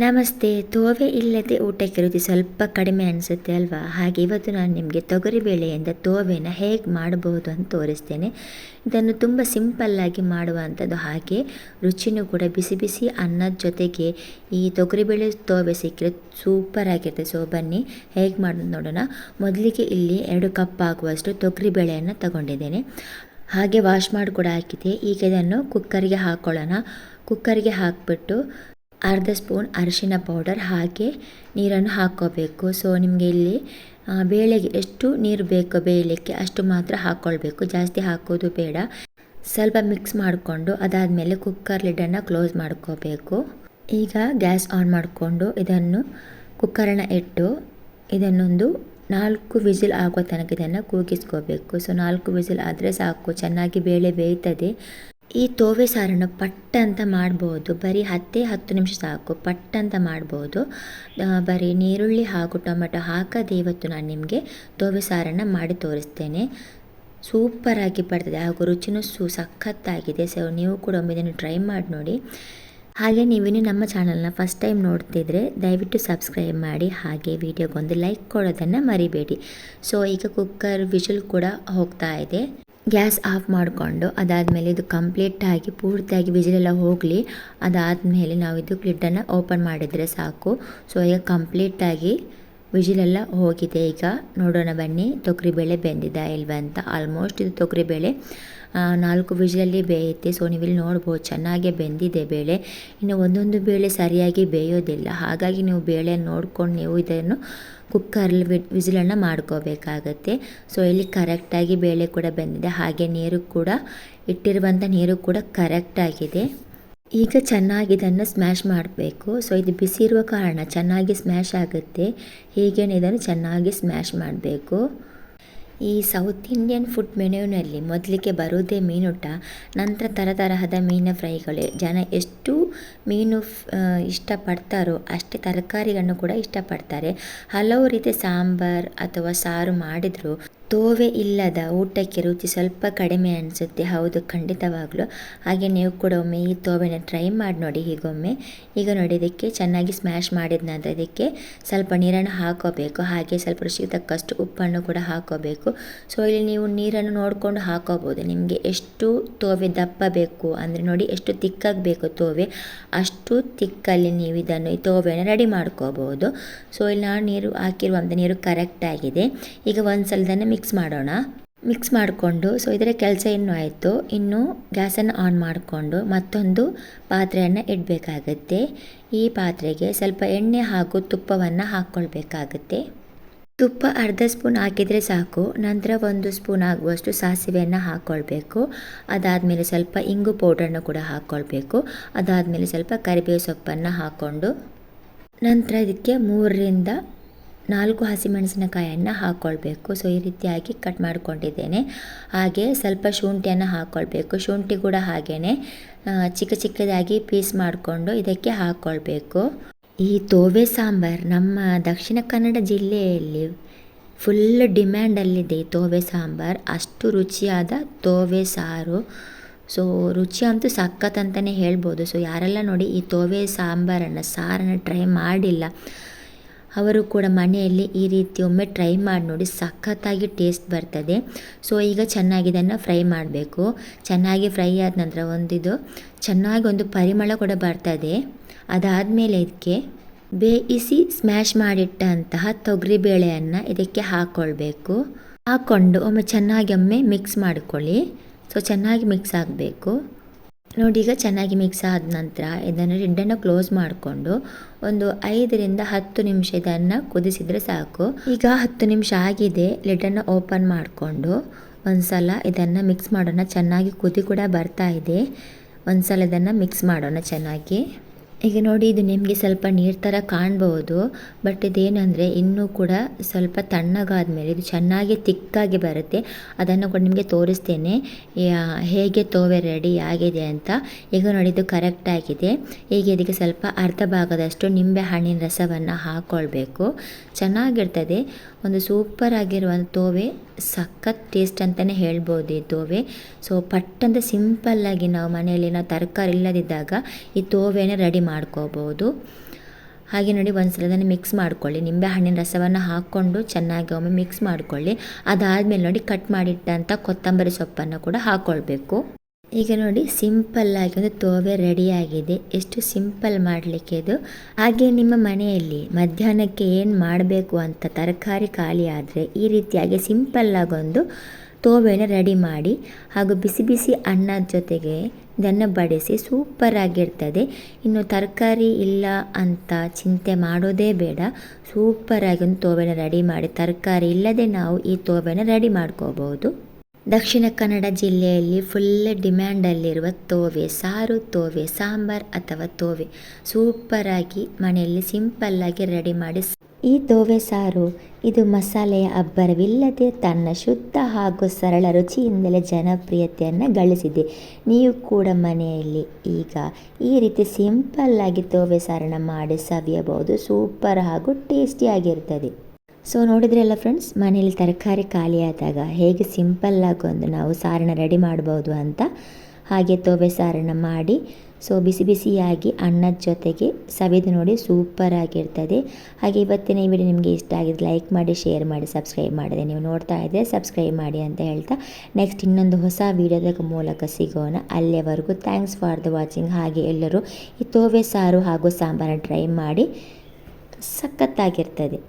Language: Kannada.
ನಮಸ್ತೆ, ತೋವೆ ಇಲ್ಲದೆ ಊಟಕ್ಕೆ ರುಚಿ ಸ್ವಲ್ಪ ಕಡಿಮೆ ಅನಿಸುತ್ತೆ ಅಲ್ವಾ? ಹಾಗೆ ಇವತ್ತು ನಾನು ನಿಮಗೆ ತೊಗರಿಬೇಳೆಯಿಂದ ತೋವೆನ ಹೇಗೆ ಮಾಡಬಹುದು ಅಂತ ತೋರಿಸ್ತೇನೆ. ಇದನ್ನು ತುಂಬ ಸಿಂಪಲ್ಲಾಗಿ ಮಾಡುವಂಥದ್ದು ಹಾಗೆ ರುಚಿನೂ ಕೂಡ ಬಿಸಿ ಬಿಸಿ ಅನ್ನದ ಜೊತೆಗೆ ಈ ತೊಗರಿಬೇಳೆ ತೋವೆ ಸಿಕ್ಕರೆ ಸೂಪರ್ ಆಗಿರುತ್ತೆ. ಸೊ ಬನ್ನಿ, ಹೇಗೆ ಮಾಡೋದು ನೋಡೋಣ. ಮೊದಲಿಗೆ ಇಲ್ಲಿ ಎರಡು ಕಪ್ ಆಗುವಷ್ಟು ತೊಗರಿಬೇಳೆಯನ್ನು ತಗೊಂಡಿದ್ದೇನೆ. ಹಾಗೆ ವಾಶ್ ಮಾಡಿ ಕೂಡ ಹಾಕಿದೆ ಈಗ ಇದನ್ನು ಕುಕ್ಕರ್ಗೆ ಹಾಕ್ಕೊಳ್ಳೋಣ ಕುಕ್ಕರ್ಗೆ ಹಾಕಿಬಿಟ್ಟು ಅರ್ಧ ಸ್ಪೂನ್ ಅರಿಶಿನ ಪೌಡರ್ ಹಾಕಿ ನೀರನ್ನು ಹಾಕ್ಕೋಬೇಕು. ಸೊ ನಿಮಗೆ ಇಲ್ಲಿ ಬೇಳೆಗೆ ಎಷ್ಟು ನೀರು ಬೇಕೋ ಬೇಯಲಿಕ್ಕೆ ಅಷ್ಟು ಮಾತ್ರ ಹಾಕ್ಕೊಳ್ಬೇಕು. ಜಾಸ್ತಿ ಹಾಕೋದು ಬೇಡ. ಸ್ವಲ್ಪ ಮಿಕ್ಸ್ ಮಾಡಿಕೊಂಡು ಅದಾದಮೇಲೆ ಕುಕ್ಕರ್ ಲಿಡನ್ನು ಕ್ಲೋಸ್ ಮಾಡ್ಕೋಬೇಕು. ಈಗ ಗ್ಯಾಸ್ ಆನ್ ಮಾಡಿಕೊಂಡು ಇದನ್ನು ಕುಕ್ಕರನ್ನು ಇಟ್ಟು ಇದನ್ನೊಂದು ನಾಲ್ಕು ವಿಸಿಲ್ ಆಗೋ ತನಕ ಇದನ್ನು ಕೂಗಿಸ್ಕೋಬೇಕು. ಸೊ ನಾಲ್ಕು ವಿಸಿಲ್ ಆದರೆ ಸಾಕು. ಚೆನ್ನಾಗಿ ಬೇಳೆ ಬೇಯ್ತದೆ. ಈ ತೋವೆ ಸಾರನ್ನು ಪಟ್ ಅಂತ ಮಾಡ್ಬೋದು. ಬರೀ ಹತ್ತೇ ಹತ್ತು ನಿಮಿಷ ಸಾಕು. ಪಟ್ ಅಂತ ಮಾಡ್ಬೋದು. ಬರೀ ನೀರುಳ್ಳಿ ಹಾಗೂ ಟೊಮೆಟೊ ಹಾಕದೆ ಇವತ್ತು ನಾನು ನಿಮಗೆ ತೋವೆ ಸಾರನ್ನು ಮಾಡಿ ತೋರಿಸ್ತೇನೆ. ಸೂಪರಾಗಿ ಬರ್ತದೆ. ಹಾಗೂ ರುಚಿನೂ ಸು, ಸಖತ್ತಾಗಿದೆ. ಸೊ, ನೀವು ಕೂಡ ಒಮ್ಮೆ ಇದನ್ನು ಟ್ರೈ ಮಾಡಿ ನೋಡಿ. ಹಾಗೆ ನೀವಿನ್ನು ನಮ್ಮ ಚಾನಲ್ನ ಫಸ್ಟ್ ಟೈಮ್ ನೋಡ್ತಿದ್ರೆ ದಯವಿಟ್ಟು ಸಬ್ಸ್ಕ್ರೈಬ್ ಮಾಡಿ. ಹಾಗೆ ವಿಡಿಯೋಗೊಂದು ಲೈಕ್ ಕೊಡೋದನ್ನು ಮರಿಬೇಡಿ. ಸೊ, ಈಗ ಕುಕ್ಕರ್ ವಿಷಲ್ ಕೂಡ ಹೋಗ್ತಾ ಇದೆ. ಗ್ಯಾಸ್ ಆಫ್ ಮಾಡಿಕೊಂಡು ಅದಾದಮೇಲೆ ಇದು ಕಂಪ್ಲೀಟಾಗಿ ಪೂರ್ತಿಯಾಗಿ ವಿಜಿಲೆಲ್ಲ ಹೋಗಲಿ, ಅದಾದಮೇಲೆ ನಾವು ಇದು ಕ್ಲಿಡ್ಡನ್ನು ಓಪನ್ ಮಾಡಿದರೆ ಸಾಕು. ಸೊ ಈಗ ಕಂಪ್ಲೀಟಾಗಿ ವಿಜಿಲೆಲ್ಲ ಹೋಗಿದೆ. ಈಗ ನೋಡೋಣ ಬನ್ನಿ, ತೊಗರಿಬೇಳೆ ಬೆಂದಿದೆ ಇಲ್ವ ಅಂತ. ಆಲ್ಮೋಸ್ಟ್ ಇದು ತೊಗರಿಬೇಳೆ. ನಾಲ್ಕು ವಿಜಿಲಲ್ಲಿ ಬೇಯುತ್ತೆ. ಸೊ ನೀವಿಲ್ಲಿ ನೋಡ್ಬೋದು, ಚೆನ್ನಾಗೇ ಬೆಂದಿದೆ ಬೇಳೆ. ಇನ್ನು ಒಂದೊಂದು ಬೇಳೆ ಸರಿಯಾಗಿ ಬೇಯೋದಿಲ್ಲ. ಹಾಗಾಗಿ ನೀವು ಬೇಳೆ ನೋಡ್ಕೊಂಡು ನೀವು ಇದನ್ನು ಕುಕ್ಕರಲ್ಲಿ ವಿಸಿಲನ್ನು ಮಾಡ್ಕೋಬೇಕಾಗತ್ತೆ. ಸೊ ಇಲ್ಲಿ ಕರೆಕ್ಟಾಗಿ ಬೇಳೆ ಕೂಡ ಬೆಂದಿದೆ. ಹಾಗೆ ನೀರು ಕೂಡ, ಇಟ್ಟಿರುವಂಥ ನೀರು ಕೂಡ ಕರೆಕ್ಟಾಗಿದೆ. ಈಗ ಚೆನ್ನಾಗಿ ಇದನ್ನು ಸ್ಮ್ಯಾಶ್ ಮಾಡಬೇಕು. ಸೊ ಇದು ಬಿಸಿ ಇರುವ ಕಾರಣ ಚೆನ್ನಾಗಿ ಸ್ಮ್ಯಾಶ್ ಆಗುತ್ತೆ. ಹೀಗೇನೆ ಇದನ್ನು ಚೆನ್ನಾಗಿ ಸ್ಮ್ಯಾಶ್ ಮಾಡಬೇಕು. ಈ ಸೌತ್ ಇಂಡಿಯನ್ ಫುಡ್ ಮೆನ್ಯೂನಲ್ಲಿ ಮೊದಲಿಗೆ ಬರೋದೇ ಮೀನುಟ ನಂತರ ತರತರಹದ ಮೀನು ಫ್ರೈಗಳು. ಜನ ಎಷ್ಟು ಮೀನು ಇಷ್ಟಪಡ್ತಾರೋ ಅಷ್ಟೇ ತರಕಾರಿಗಳನ್ನು ಕೂಡ ಇಷ್ಟಪಡ್ತಾರೆ. ಹಲವು ರೀತಿಯ ಸಾಂಬಾರ್ ಅಥವಾ ಸಾರು ಮಾಡಿದರೂ. ತೋವೆ ಇಲ್ಲದ ಊಟಕ್ಕೆ ರುಚಿ ಸ್ವಲ್ಪ ಕಡಿಮೆ ಅನಿಸುತ್ತೆ. ಹೌದು, ಖಂಡಿತವಾಗಲೂ. ಹಾಗೆ ನೀವು ಕೂಡ ಒಮ್ಮೆ ಈ ತೋವೆನ ಟ್ರೈ ಮಾಡಿ ನೋಡಿ ಹೀಗೊಮ್ಮೆ. ಈಗ ನೋಡಿ, ಇದಕ್ಕೆ ಚೆನ್ನಾಗಿ ಸ್ಮ್ಯಾಶ್ ಮಾಡಿದ ಇದಕ್ಕೆ ಸ್ವಲ್ಪ ನೀರನ್ನು ಹಾಕೋಬೇಕು. ಹಾಗೆ ಸ್ವಲ್ಪ ರುಚಿಗೆ ತಕ್ಕಷ್ಟು ಉಪ್ಪನ್ನು ಕೂಡ ಹಾಕೋಬೇಕು. ಸೊ ಇಲ್ಲಿ ನೀವು ನೀರನ್ನು ನೋಡಿಕೊಂಡು ಹಾಕೋಬೋದು. ನಿಮಗೆ ಎಷ್ಟು ತೋವೆ ದಪ್ಪ ಬೇಕು ಅಂದರೆ ನೋಡಿ, ಎಷ್ಟು ತಿಕ್ಕಾಗಿ ಬೇಕು ತೋವೆ, ಅಷ್ಟು ತಿಕ್ಕಲ್ಲಿ ನೀವು ಇದನ್ನು ಈ ತೋವೆನ ರೆಡಿ ಮಾಡ್ಕೋಬೋದು. ಸೊ ಇಲ್ಲಿ ನಾನು ನೀರು ಹಾಕಿರುವಂಥ ನೀರು ಕರೆಕ್ಟಾಗಿದೆ ಈಗ ಒಂದು ಸಲದನ್ನು ಮಿಕ್ಸ್ ಮಾಡೋಣ. ಮಿಕ್ಸ್ ಮಾಡಿಕೊಂಡು ಸೊ ಇದರ ಕೆಲಸ ಇನ್ನೂ ಆಯಿತು. ಇನ್ನು ಗ್ಯಾಸನ್ನು ಆನ್ ಮಾಡಿಕೊಂಡು ಮತ್ತೊಂದು ಪಾತ್ರೆಯನ್ನು ಇಡಬೇಕಾಗತ್ತೆ. ಈ ಪಾತ್ರೆಗೆ ಸ್ವಲ್ಪ ಎಣ್ಣೆ ಹಾಗೂ ತುಪ್ಪವನ್ನು ಹಾಕ್ಕೊಳ್ಬೇಕಾಗತ್ತೆ. ತುಪ್ಪ ಅರ್ಧ ಸ್ಪೂನ್ ಹಾಕಿದರೆ ಸಾಕು. ನಂತರ ಒಂದು ಸ್ಪೂನ್ ಆಗುವಷ್ಟು ಸಾಸಿವೆಯನ್ನು ಹಾಕ್ಕೊಳ್ಬೇಕು. ಅದಾದಮೇಲೆ ಸ್ವಲ್ಪ ಇಂಗು ಪೌಡ್ರನ್ನು ಕೂಡ ಹಾಕ್ಕೊಳ್ಬೇಕು. ಅದಾದಮೇಲೆ ಸ್ವಲ್ಪ ಕರಿಬೇವು ಸೊಪ್ಪನ್ನು ಹಾಕ್ಕೊಂಡು, ನಂತರ ಇದಕ್ಕೆ ಮೂರರಿಂದ ನಾಲ್ಕು ಹಸಿಮೆಣಸಿನಕಾಯನ್ನು ಹಾಕ್ಕೊಳ್ಬೇಕು ಸೊ ಈ ರೀತಿಯಾಗಿ ಕಟ್ ಮಾಡ್ಕೊಂಡಿದ್ದೇನೆ. ಹಾಗೆ ಸ್ವಲ್ಪ ಶುಂಠಿಯನ್ನು ಹಾಕ್ಕೊಳ್ಬೇಕು ಶುಂಠಿ ಕೂಡ ಹಾಗೆಯೇ ಚಿಕ್ಕ ಚಿಕ್ಕದಾಗಿ ಪೀಸ್ ಮಾಡಿಕೊಂಡು ಇದಕ್ಕೆ ಹಾಕ್ಕೊಳ್ಬೇಕು ಈ ತೋವೆ ಸಾಂಬಾರು ನಮ್ಮ ದಕ್ಷಿಣ ಕನ್ನಡ ಜಿಲ್ಲೆಯಲ್ಲಿ ಫುಲ್ ಡಿಮ್ಯಾಂಡಲ್ಲಿದೆ ಈ ತೋವೆ ಸಾಂಬಾರು. ಅಷ್ಟು ರುಚಿಯಾದ ತೋವೆ ಸಾರು. ಸೊ ರುಚಿ ಅಂತೂ ಸಖತ್ ಅಂತಲೇ ಹೇಳ್ಬೋದು. ಸೊ ಯಾರೆಲ್ಲ ನೋಡಿ ಈ ತೋವೆ ಸಾಂಬಾರನ್ನು ಸಾರನ್ನು ಟ್ರೈ ಮಾಡಿಲ್ಲ ಅವರು ಕೂಡ ಮನೆಯಲ್ಲಿ ಈ ರೀತಿ ಒಮ್ಮೆ ಟ್ರೈ ಮಾಡಿ ನೋಡಿ, ಸಖತ್ತಾಗಿ ಟೇಸ್ಟ್ ಬರ್ತದೆ. ಸೊ ಈಗ ಚೆನ್ನಾಗಿ ಇದನ್ನು ಫ್ರೈ ಮಾಡಬೇಕು. ಚೆನ್ನಾಗಿ ಫ್ರೈ ಆದ ನಂತರ ಒಂದಿದು, ಚೆನ್ನಾಗಿ ಒಂದು ಪರಿಮಳ ಕೂಡ ಬರ್ತದೆ. ಅದಾದಮೇಲೆ ಇದಕ್ಕೆ ಬೇಯಿಸಿ ಸ್ಮ್ಯಾಶ್ ಮಾಡಿಟ್ಟಂತಹ ತೊಗರಿಬೇಳೆಯನ್ನು ಇದಕ್ಕೆ ಹಾಕ್ಕೊಳ್ಬೇಕು ಹಾಕ್ಕೊಂಡು ಒಮ್ಮೆ ಚೆನ್ನಾಗಿ ಒಮ್ಮೆ ಮಿಕ್ಸ್ ಮಾಡಿಕೊಳ್ಳಿ. ಸೊ ಚೆನ್ನಾಗಿ ಮಿಕ್ಸ್ ಆಗಬೇಕು. ನೋಡಿ, ಈಗ ಚೆನ್ನಾಗಿ ಮಿಕ್ಸ್ ಆದ ನಂತರ ಇದನ್ನು ಲಿಡ್ಡನ್ನು ಕ್ಲೋಸ್ ಮಾಡಿಕೊಂಡು ಒಂದು ಐದರಿಂದ ಹತ್ತು ನಿಮಿಷ ಇದನ್ನು ಕುದಿಸಿದರೆ ಸಾಕು. ಈಗ ಹತ್ತು ನಿಮಿಷ ಆಗಿದೆ, ಲಿಡ್ಡನ್ನು ಓಪನ್ ಮಾಡಿಕೊಂಡು ಒಂದು ಸಲ ಇದನ್ನು ಮಿಕ್ಸ್ ಮಾಡೋಣ. ಚೆನ್ನಾಗಿ ಕುದಿ ಕೂಡ ಬರ್ತಾ ಇದೆ. ಒಂದು ಸಲ ಇದನ್ನು ಮಿಕ್ಸ್ ಮಾಡೋಣ ಚೆನ್ನಾಗಿ. ಈಗ ನೋಡಿ, ಇದು ನಿಮಗೆ ಸ್ವಲ್ಪ ನೀರು ಥರ ಕಾಣ್ಬೋದು. ಬಟ್ ಇದೇನೆಂದರೆ, ಇನ್ನೂ ಕೂಡ ಸ್ವಲ್ಪ ತಣ್ಣಗಾದ ಮೇಲೆ ಇದು ಚೆನ್ನಾಗಿ ತಿಕ್ಕಾಗಿ ಬರುತ್ತೆ. ಅದನ್ನು ಕೂಡ ನಿಮಗೆ ತೋರಿಸ್ತೇನೆ. ಹೇಗೆ ತೋವೆ ರೆಡಿ ಆಗಿದೆ ಅಂತ. ಈಗ ನೋಡಿ, ಇದು ಕರೆಕ್ಟಾಗಿದೆ ಈಗ ಇದಕ್ಕೆ ಸ್ವಲ್ಪ ಅರ್ಧ ಭಾಗದಷ್ಟು ನಿಂಬೆ ಹಣ್ಣಿನ ರಸವನ್ನು ಹಾಕ್ಕೊಳ್ಬೇಕು ಚೆನ್ನಾಗಿರ್ತದೆ. ಒಂದು ಸೂಪರ್ ಆಗಿರುವಂಥ ತೋವೆ, ಸಖತ್ ಟೇಸ್ಟ್ ಅಂತಲೇ ಹೇಳ್ಬೋದು ಈ ತೋವೆ. ಸೊ ಪಟ್ಟಂತ ಸಿಂಪಲ್ಲಾಗಿ ನಾವು ಮನೆಯಲ್ಲಿ ನಾವು ತರಕಾರಿ ಇಲ್ಲದಿದ್ದಾಗ ಈ ತೋವೆನ ರೆಡಿ ಮಾಡ್ಕೋಬೋದು. ಹಾಗೆ ನೋಡಿ ಒಂದು ಸಲ ಅದನ್ನು ಮಿಕ್ಸ್ ಮಾಡ್ಕೊಳ್ಳಿ. ನಿಂಬೆ ಹಣ್ಣಿನ ರಸವನ್ನು ಹಾಕ್ಕೊಂಡು ಚೆನ್ನಾಗಿ ಒಮ್ಮೆ ಮಿಕ್ಸ್ ಮಾಡ್ಕೊಳ್ಳಿ. ಅದಾದಮೇಲೆ ನೋಡಿ ಕಟ್ ಮಾಡಿಟ್ಟಂಥ ಕೊತ್ತಂಬರಿ ಸೊಪ್ಪನ್ನು ಕೂಡ ಹಾಕ್ಕೊಳ್ಬೇಕು ಈಗ ನೋಡಿ ಸಿಂಪಲ್ಲಾಗಿ ಒಂದು ತೋವೆ ರೆಡಿಯಾಗಿದೆ ಎಷ್ಟು ಸಿಂಪಲ್ ಮಾಡಲಿಕ್ಕೆ ಇದು. ಹಾಗೆ ನಿಮ್ಮ ಮನೆಯಲ್ಲಿ ಮಧ್ಯಾಹ್ನಕ್ಕೆ ಏನು ಮಾಡಬೇಕು ಅಂತ ತರಕಾರಿ ಖಾಲಿ ಆದರೆ ಈ ರೀತಿಯಾಗಿ ಸಿಂಪಲ್ಲಾಗೊಂದು ತೋವೆನ ರೆಡಿ ಮಾಡಿ ಹಾಗೂ ಬಿಸಿ ಬಿಸಿ ಅನ್ನದ ಜೊತೆಗೆ ಇದನ್ನು ಬಡಿಸಿ ಸೂಪರ್ ಆಗಿರ್ತದೆ. ಇನ್ನು ತರಕಾರಿ ಇಲ್ಲ ಅಂತ ಚಿಂತೆ ಮಾಡೋದೇ ಬೇಡ. ಸೂಪರಾಗಿ ಒಂದು ತೋವೆನ ರೆಡಿ ಮಾಡಿ, ತರಕಾರಿ ಇಲ್ಲದೆ ನಾವು ಈ ತೋವೆನ ರೆಡಿ ಮಾಡ್ಕೋಬಹುದು. ದಕ್ಷಿಣ ಕನ್ನಡ ಜಿಲ್ಲೆಯಲ್ಲಿ ಫುಲ್ ಡಿಮ್ಯಾಂಡಲ್ಲಿರುವ ತೋವೆ, ಸಾರು ತೋವೆ, ಸಾಂಬಾರ್ ಅಥವಾ ತೋವೆ. ಸೂಪರಾಗಿ ಮನೆಯಲ್ಲಿ ಸಿಂಪಲ್ಲಾಗಿ ರೆಡಿ ಮಾಡಿ ಈ ತೋವೆ ಸಾರು, ಇದು ಮಸಾಲೆಯ ಅಬ್ಬರವಿಲ್ಲದೆ ತನ್ನ ಶುದ್ಧ ಹಾಗೂ ಸರಳ ರುಚಿಯಿಂದಲೇ ಜನಪ್ರಿಯತೆಯನ್ನು ಗಳಿಸಿದೆ. ನೀವು ಕೂಡ ಮನೆಯಲ್ಲಿ ಈಗ ಈ ರೀತಿ ಸಿಂಪಲ್ಲಾಗಿ ತೋವೆ ಸಾರನ್ನು ಮಾಡಿ ಸವಿಯಬಹುದು. ಸೂಪರ್ ಹಾಗೂ ಟೇಸ್ಟಿಯಾಗಿರ್ತದೆ ಸೊ ನೋಡಿದ್ರಲ್ಲ ಫ್ರೆಂಡ್ಸ್ ಮನೆಯಲ್ಲಿ ತರಕಾರಿ ಖಾಲಿಯಾದಾಗ ಹೇಗೆ ಸಿಂಪಲ್ಲಾಗಿ ಒಂದು ನಾವು ಸಾರನ್ನ ರೆಡಿ ಮಾಡ್ಬೋದು ಅಂತ? ಹಾಗೆ ತೊವೆ ಸಾರನ್ನು ಮಾಡಿ, ಸೊ ಬಿಸಿ ಬಿಸಿಯಾಗಿ ಅನ್ನದ ಜೊತೆಗೆ ಸವಿದು ನೋಡಿ ಸೂಪರ್ ಆಗಿರ್ತದೆ. ಹಾಗೆ ಇವತ್ತಿನ ಈ ವಿಡಿಯೋ ನಿಮಗೆ ಇಷ್ಟ ಆಗಿದೆ ಲೈಕ್ ಮಾಡಿ ಶೇರ್ ಮಾಡಿ ಸಬ್ಸ್ಕ್ರೈಬ್ ಮಾಡಿದೆ ನೀವು ನೋಡ್ತಾ ಇದ್ದರೆ ಸಬ್ಸ್ಕ್ರೈಬ್ ಮಾಡಿ ಅಂತ ಹೇಳ್ತಾ. ನೆಕ್ಸ್ಟ್ ಇನ್ನೊಂದು ಹೊಸ ವಿಡಿಯೋದ ಮೂಲಕ ಸಿಗೋಣ. ಅಲ್ಲಿಯವರೆಗೂ ಥ್ಯಾಂಕ್ಸ್ ಫಾರ್ ದ ವಾಚಿಂಗ್ ಹಾಗೆ ಎಲ್ಲರೂ ಈ ತೋವೆ ಸಾರು ಹಾಗೂ ಸಾಂಬಾರನ್ನ ಟ್ರೈ ಮಾಡಿ, ಸಖತ್ತಾಗಿರ್ತದೆ.